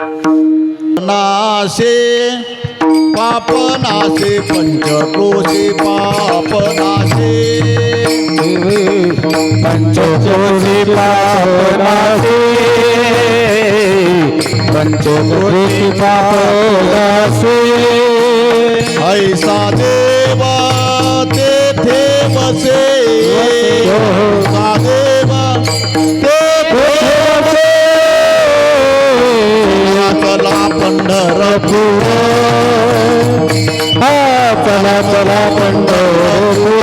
नाशे पाप नाशे पंचक्रोशे पाप नाशे. पंचकोशी पापनाशी पंचकोशी पापनाशी ऐसा देव तेथे बसे ऐसा चला चला पंढरपूर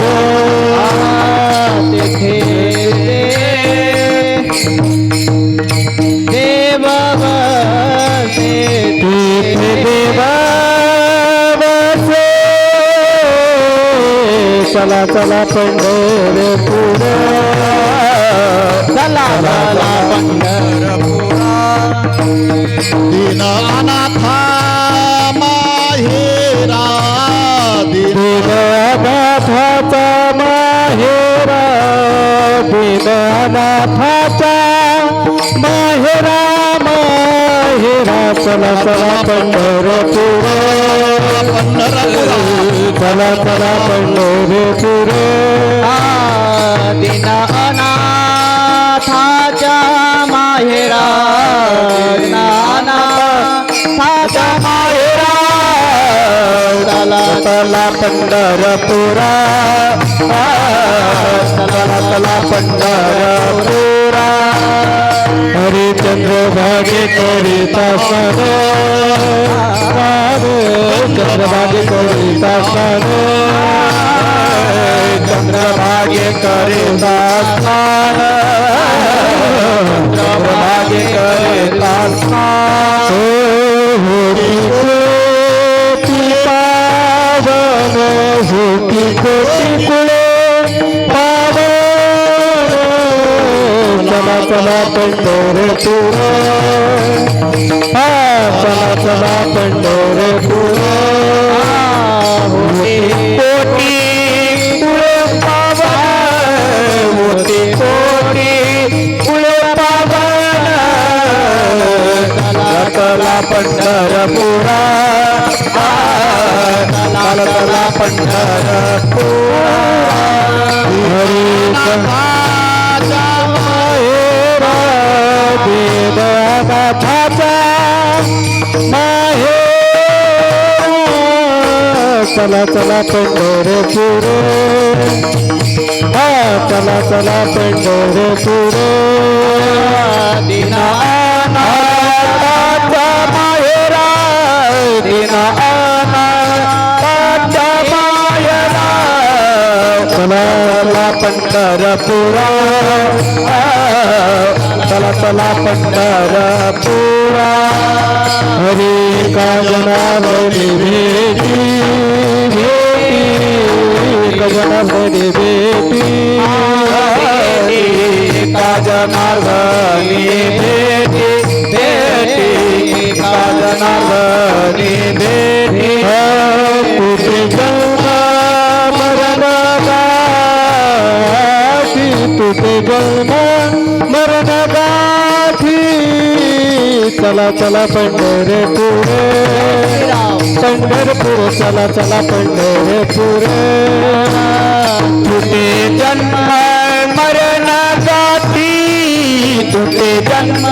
तिथे देवा. चला चला पंढरपूर. नाथाचा माहेरा माहेरा चला चला पंढरपूर. चला चला पंढरपूर. दिना अनाथाच्या माहेरा नानाथाच्या माहेरा चला चला पंढरपुरा. चला चला पंढरपुरा. हरिचंद्र करिता सन। चंद्रभागे करिता सन। चंद्रभागे करिता स्नान चंद्रभागे करिता स्नान होती पावन होती कोटी कुळे पावन चला चला पंढरपूर हा चला चला पंढरपूर पुरा कोटी कुळे पावन होती कोटी कुळे पावन चला. चला पंढरपुरा चला चला पंढरपुरा हरी देवनाथाचा माहे. चला चला पंढरपूर. हा चला चला पंढरपूर. दिना अनाथाचा माहेरा दिना अनाथाचा माहेरा चला चला पंढरपुरा. चला चला पंढरपुरा. हरी काजनावरी भेटी भेटी. काजनावरी भेटी. काजनावरी भेटी भेटी. काजनावरी भेटी. कुठे गंगा मरण तुझे गंगा चला चला पंढरपूर पंढरपूर चला चला पंढरपूर तुटे जन्म मरण जाती तुटे जन्म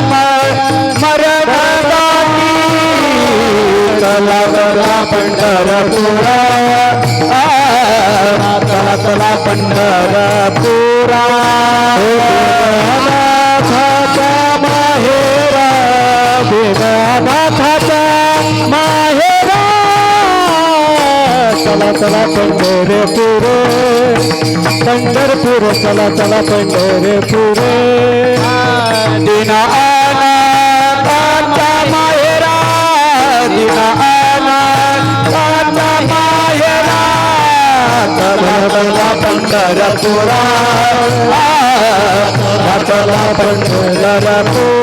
मरण जाती चला चला पंढरपुरा. चला चला पंढरपुरा. नाथाचा माहेरा चला चला पंढरपूर पंढरपूर चला चला पंढरपूर दिना अनाथाचा माहेरा दिना अनाथाचा माहेरा चला चला पंढरपुरा. चला पंढरपुरा.